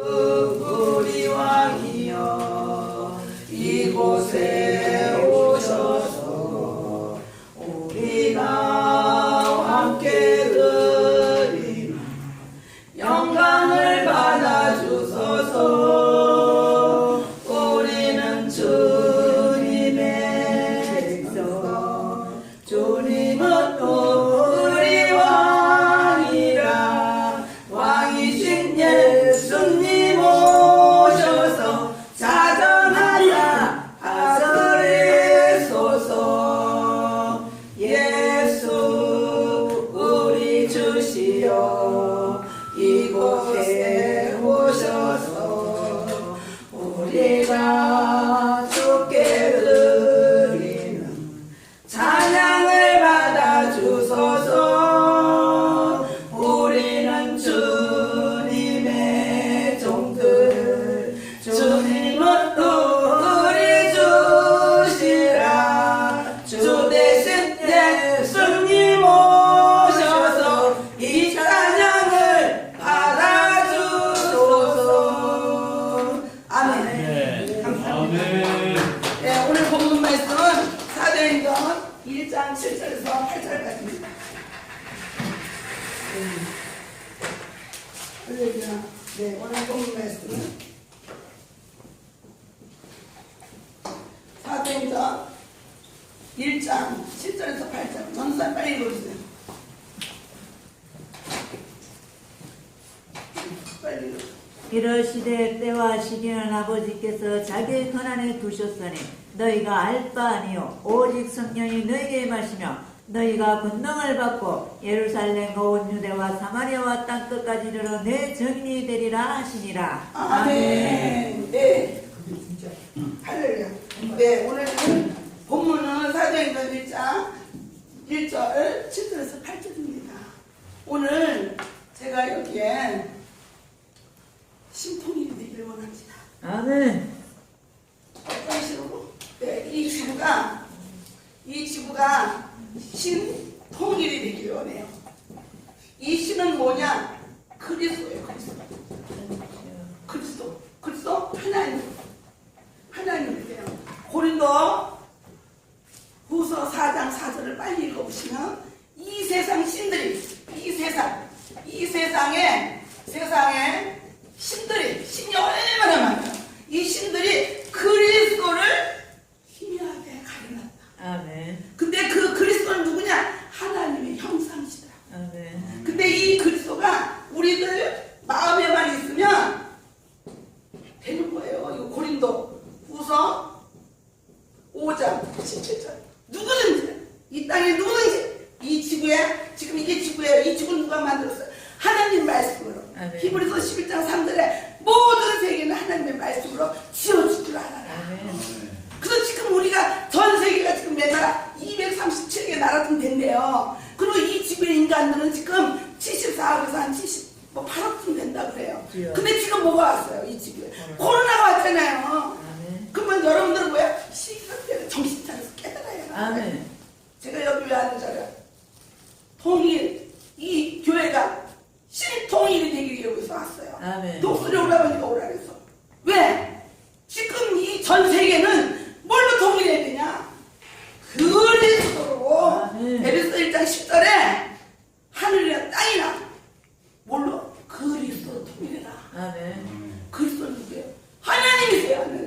우리 왕이여 이곳에 1장 7절에서 8절까지입니다. 할렐루야. 네, 오늘 본문 말씀은 사도행전 1장 7절에서 8절. 전사 빨리 읽어주세요. 빨리 읽어주세요. 이러시되 때와 시기는 아버지께서 자기의 권한에 두셨으니 너희가 알 바 아니요 오직 성령이 너희에게 마시며 너희가 권능을 받고 예루살렘과 온 유대와 사마리아와 땅 끝까지 이르러 내 증인이 되리라 하시니라 아멘. 네. 할렐루야. 네, 오늘은 본문은 사도행전 1장 1절 7절에서 8절입니다. 오늘 제가 여기에 신통일이 되기를 원합니다. 아멘 어떤? 네, 이 지구가 이 지구가 신통일이 되기를 원해요. 이 신은 뭐냐? 그리스도예요, 그리스도. 그리스도, 그리스도 하나님, 하나님이세요. 고린도 후서 4장 4절을 빨리 읽어보시면 이 세상 신들이, 이 세상, 이 세상에, 세상에 신들이, 신이 얼마나 많아요. 이 신들이 그리스도를 희미하게 가려놨다. 아멘 근데 그 그리스도는 누구냐? 하나님의 형상이시다. 아멘 근데 이 그리스도가 우리들 마음에만 있으면 되는 거예요. 이거 고린도 후서 5장 17절. 누구든지 이 땅에 누구든지 이 지구에 지금 이게 지구예요. 이 지구는 누가 만들었어요? 하나님 말씀으로. 아멘. 히브리서 11장 3절에 모든 세계는 하나님의 말씀으로 지어질 줄 알아라. 아멘 그래서 지금 우리가 전 세계가 지금 매나라 237개 나라쯤 된대요. 그리고 이 지구의 인간들은 지금 74억에서 한 70, 뭐 8억쯤 된다 그래요. 그래요. 근데 지금 뭐가 왔어요, 이 지구에? 코로나가 왔잖아요. 아멘 그러면 여러분들은 뭐야? 시간 때문에 정신 차려서 깨달아야 해요. 아멘 제가 여기 왜 하는 줄 알아요? 통일, 이 교회가 신통일이 되기 위해서 왔어요. 아멘. 독수리 오라버니가 오라 그랬어. 왜? 지금 이 전 세계는 뭘로 통일해야 되냐? 그리스도로 아멘. 에베소 1장 10절에 하늘이나 땅이나 뭘로? 그리스도로 통일해라. 아멘 그리스도는 누구예요? 하나님이세요, 하나님.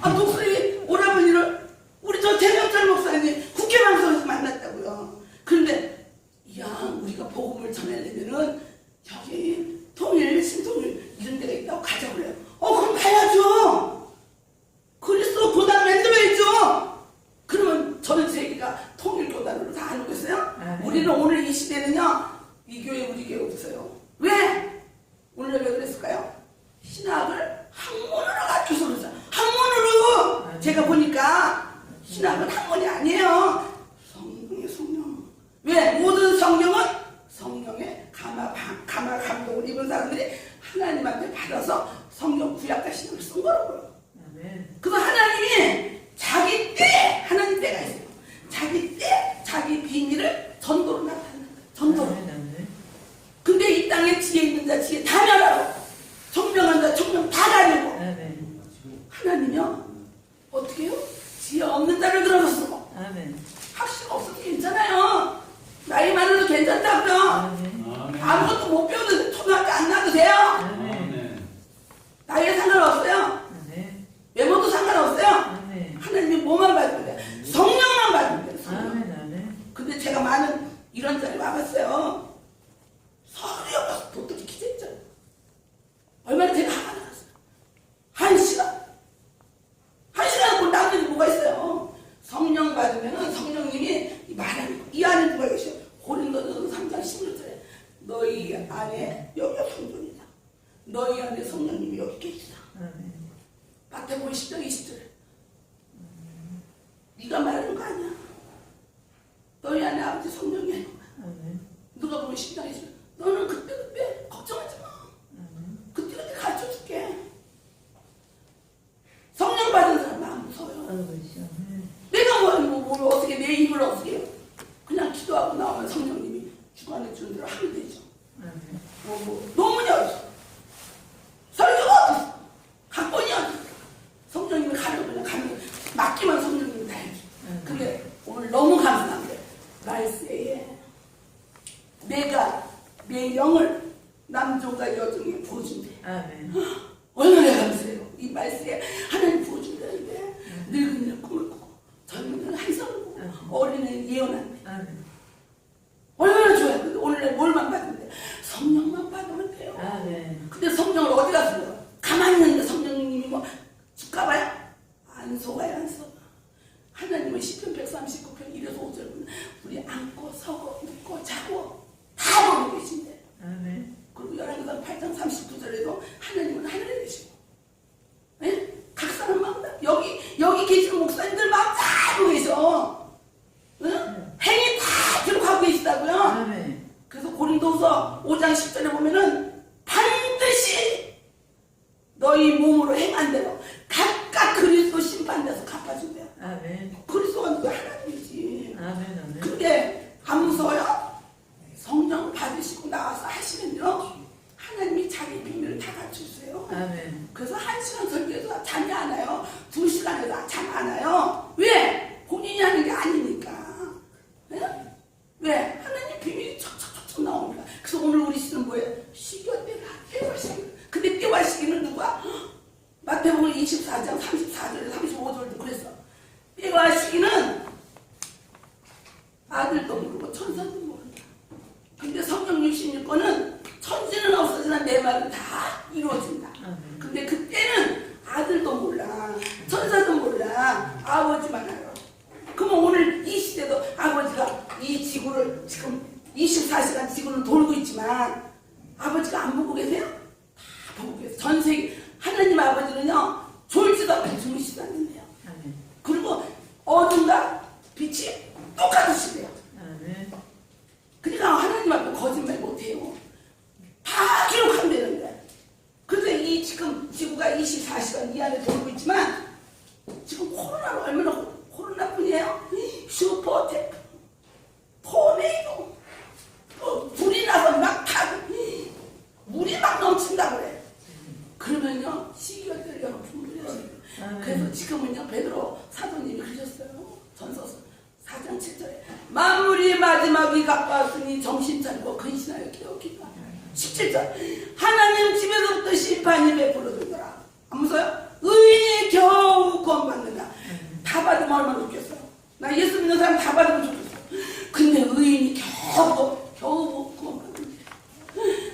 아, 목사님, 오라버니를 우리 저 대명절 목사님 국회 방송에서 만났다고요. 그런데, 야, 우리가 복음을 전하려면은 여기, 통일, 신통일 이런 데가 있다고 가져오래요. 어, 그럼 가야죠. 그리스도 고단을 만들어야죠. 그러면 제 얘기가 통일 고단으로 다 알고 있어요? 아, 네. 우리는 오늘 이 시대는요, 이 교회, 우리 교회 없어요. 왜? 오늘 왜 그랬을까요? 신학을 많은 이런 자리 와봤어요. 네. 근데 성령을 어디 가서 뭐 가만히 있는데 성령님이 뭐집 가봐요? 안 속아요 안 속아. 하나님은 10편 139편 1에서 5절 우리 안고 서고 눕고 자고 다 모르고 계신데. 아, 네. 그리고 11장 8장 39절에도 하나님은 하늘에 계시고. 예? 각 사람 마음 여기 여기 계시는 목사님들 막다 알고 계셔. 네. 행위 다 들어가고 계시다고요? 아, 그래서 고린도서 5장 10절에 보면은 너희 몸으로 행한 대로 각각 그리스도 심판돼서 갚아준대요. 아멘. 그리스도가 누구 하나님이지. 아멘, 아멘. 근데 안 무서워요? 성령 받으시고 나와서 하시면요. 하나님이 자기 비밀을 다 갖추세요. 아멘. 그래서 한 시간 설교해서 잠이 안 와요. 두 시간에도 잠 안 와요. 왜? 본인이 하는 게 아버지만 알아. 그러면 오늘 이 시대도 아버지가 이 지구를 지금 24시간 지구를 돌고 있지만 아버지가 안 보고 계세요? 다 보고 계세요. 전 세계 하나님 아버지는요 졸지도 않고 주무시도 않는데요. 그리고 어둠과 빛이 똑같으시대요. 그러니까 하나님 앞에 거짓말 못해요. 다 기록한다는데. 근데 이 지금 지구가 24시간 이 안에 돌고 있지만 지금 코로나로 얼마나 코- 코로나뿐이에요? 슈퍼 태풍, 토네이도, 또 불이 나서 막 타고 물이 막 넘친다 그래. 그러면요 분들이 아멘. 그래서 지금은요 베드로 사도님이 그러셨어요 전서서 4장 7절에 만물이 마지막이 가까웠으니 정신 차리고 근신하여 깨어기가 17절 하나님 집에서부터 심판이 베풀어들더라 안 무서워요? 의인이 겨우 구원받느냐 다 받으면 얼마나 좋겠어요. 나 예수 믿는 사람 다 받으면 좋겠어 근데 의인이 겨우 겨우 구원받느냐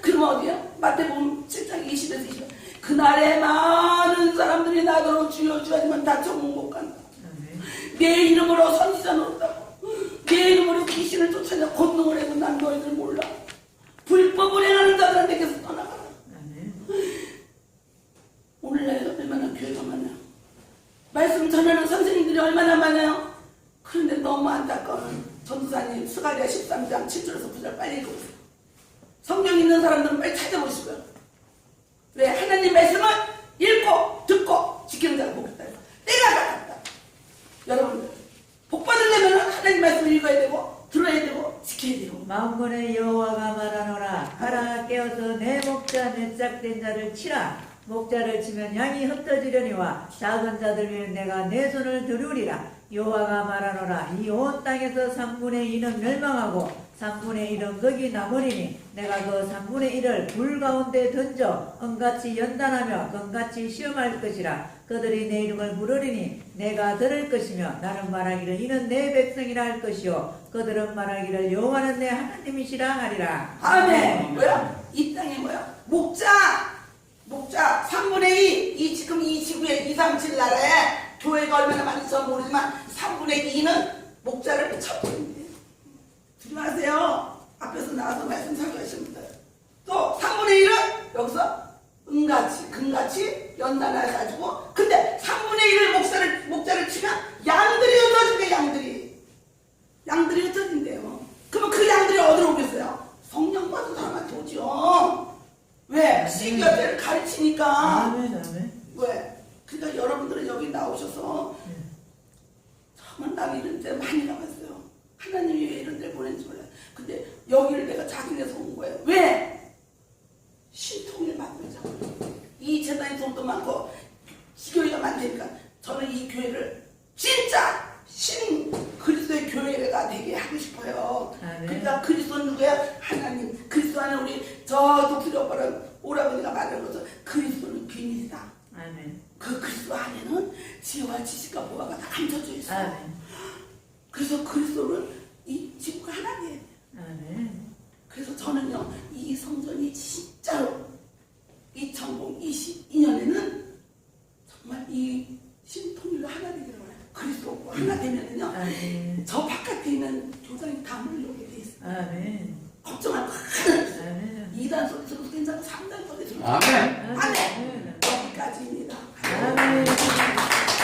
그럼 어디야? 마태복음 7장 20에서 20 그날에 많은 사람들이 나더러 주여 주여 하지만 다 정문 못 간다. 내 이름으로 선지자 노릇하고. 내 이름으로 귀신을 쫓아내 권능을 해도 난 너희들 몰라 불법을 행하는 자들은 내게서 떠나가라 아멘. 오늘날 얼마나 교회가 많아요 말씀 전하는 선생님들이 얼마나 많아요? 그런데 너무 안타까운 전도사님 스가리아 13장 7절에서 9절 빨리 읽어보세요. 성경 있는 사람들은 빨리 찾아보시고요. 왜? 하나님 말씀을 읽고 듣고 지키는 자가 복있다 때가 같다. 여러분들 복 받으려면 하나님 말씀을 읽어야 되고 들어야 되고 지켜야 되고. 마음권의 여호와가 말하노라. 가라 깨어서 내 목자 내 짝된 자를 치라 목자를 치면 양이 흩어지려니와 작은 자들 위에 내가 내 손을 들으리라 여호와가 말하노라 이 온 땅에서 3분의 2는 멸망하고 3분의 1은 거기 남으리니 내가 그 3분의 1을 불 가운데 던져 은같이 연단하며 금같이 시험할 것이라 그들이 내 이름을 부르리니 내가 들을 것이며 나는 말하기를 이는 내 백성이라 할 것이요 그들은 말하기를 여호와는 내 하나님이시라 하리라 아멘. 뭐야? 이 땅에 뭐야? 목자. 목자 3분의 2. 이 지금 이 지구의 2, 3, 7 나라에 교회가 얼마나 많은지 저 모르지만 3분의 2는 목자를 있는데. 조심하세요. 앞에서 나와서 말씀 분들. 또 3분의 1은 여기서 은같이, 금같이 연단해가지고 근데 3분의 1을 목자를, 목자를 치면 양들이 흩어진대 양들이. 양들이 흩어진대요. 그러면 그 양들이 어디로 오겠어요? 성령 받은 사람한테 오죠. 왜? 신교제를 가르치니까. 아멘 아멘 왜? 그러니까 여러분들은 여기 나오셔서 정말 나는 이런 데 많이 나갔어요. 하나님이 왜 이런 데 보낸지 몰라요. 근데 자기네서 온 거예요. 왜? 신통을 만들자. 이 재단이 돈도 많고 기교회가 많으니까 저는 이 교회를 진짜 신 그리스도의 교회가 되게 하고 싶어요. 아멘. 그러니까 그리스도는 누구야? 하나님. 그리스도 안에 우리 저 독수리 오빠랑 오라버니가 말하는 것처럼 그리스도는 비밀이다. 아멘 그 그리스도 안에는 지혜와 지식과 보화가 다 감춰져 있어. 아멘 그래서 그리스도는 이 지구가 하나님. 아멘 그래서 저는요 이 성전이